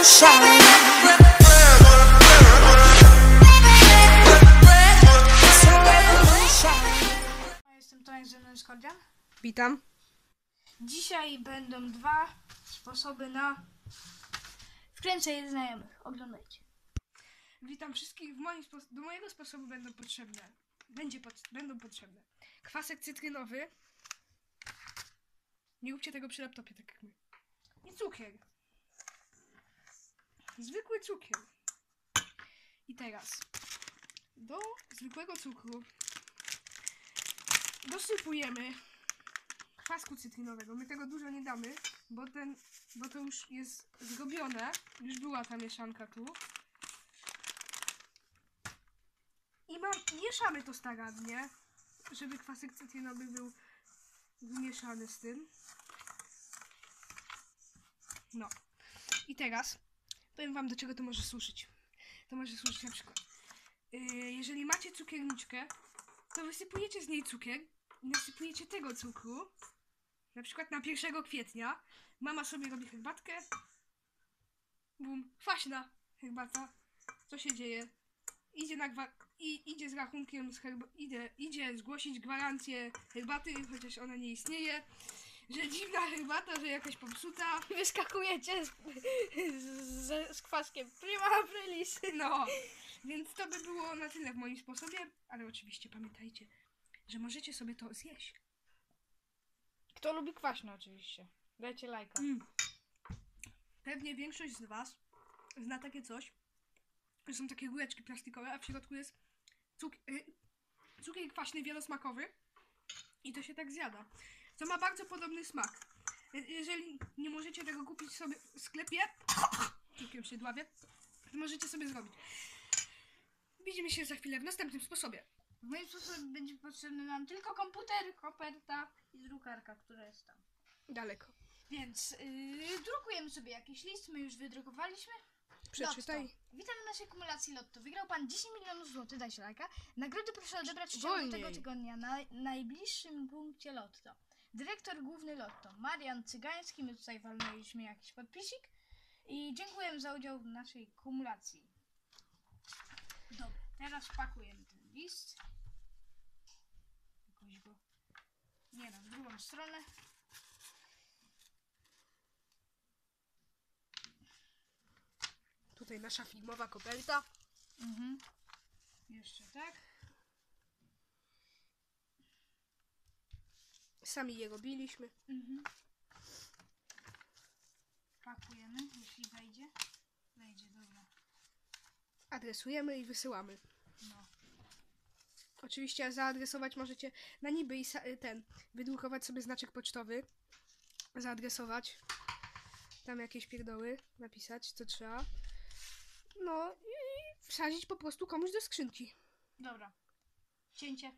revolution. It's a revolution. Ja Jestem Tomek ze mną Skordzian. Witam. Dzisiaj będą dwa sposoby na wkręcenie znajomych. Oglądajcie. Witam wszystkich. W moim do mojego sposobu będą potrzebne. Będzie pot- będą potrzebne. Kwasek cytrynowy. Nie róbcie tego przy laptopie, tak jak my. I cukier. Zwykły cukier. I teraz do zwykłego cukru dosypujemy kwasku cytrynowego. My tego dużo nie damy, bo ten, bo to już jest zrobione. Już była ta mieszanka tu. I mam, mieszamy to starannie, żeby kwasek cytrynowy był zmieszany z tym. No. I teraz powiem wam, do czego to może służyć. To może służyć na przykład. Yy, jeżeli macie cukierniczkę, to wysypujecie z niej cukier i nasypujecie tego cukru. Na przykład na 1 kwietnia. Mama sobie robi herbatkę. Bum, kwaśna herbata. Co się dzieje? idzie na gwa- i idzie z rachunkiem z idzie, idzie zgłosić gwarancję herbaty, chociaż ona nie istnieje, że dziwna herbata, że jakaś popsuta. Wyskakujecie z, z, z kwaskiem. Prima aprilis. No, więc to by było na tyle w moim sposobie, ale oczywiście pamiętajcie, że możecie sobie to zjeść. Kto lubi kwaśne oczywiście. Dajcie lajka. Mm. Pewnie większość z was zna takie coś, że są takie góreczki plastikowe, a w środku jest cuk- y, cukier kwaśny wielosmakowy i to się tak zjada. Co ma bardzo podobny smak. Je- Jeżeli nie możecie tego kupić sobie w sklepie, cukier się dławię, to możecie sobie zrobić. Widzimy się za chwilę w następnym sposobie. W moim sposobie będzie potrzebny nam tylko komputer, koperta i drukarka, która jest tam. Daleko. Więc yy, drukujemy sobie jakiś list, my już wydrukowaliśmy. Przeczytaj. Lotto. Witam w naszej kumulacji Lotto. Wygrał pan 10 milionów złotych, dajcie lajka. Nagrody proszę odebrać w ciągu Wolniej. tego tygodnia na najbliższym punkcie Lotto. Dyrektor główny Lotto, Marian Cygański, my tutaj walnęliśmy jakiś podpisik. I dziękujemy za udział w naszej kumulacji. Dobra, teraz pakujemy ten list. Jakoś go... Nie no, w drugą stronę. Tutaj nasza filmowa koperta. Mhm. Jeszcze tak. Sami je robiliśmy. Mhm. Pakujemy, jeśli wejdzie. Wejdzie, dobra. Adresujemy i wysyłamy. No. Oczywiście zaadresować możecie na niby i sa- ten, wydrukować sobie znaczek pocztowy, zaadresować, tam jakieś pierdoły napisać, co trzeba. No i wsadzić po prostu komuś do skrzynki. Dobra. Cięcie.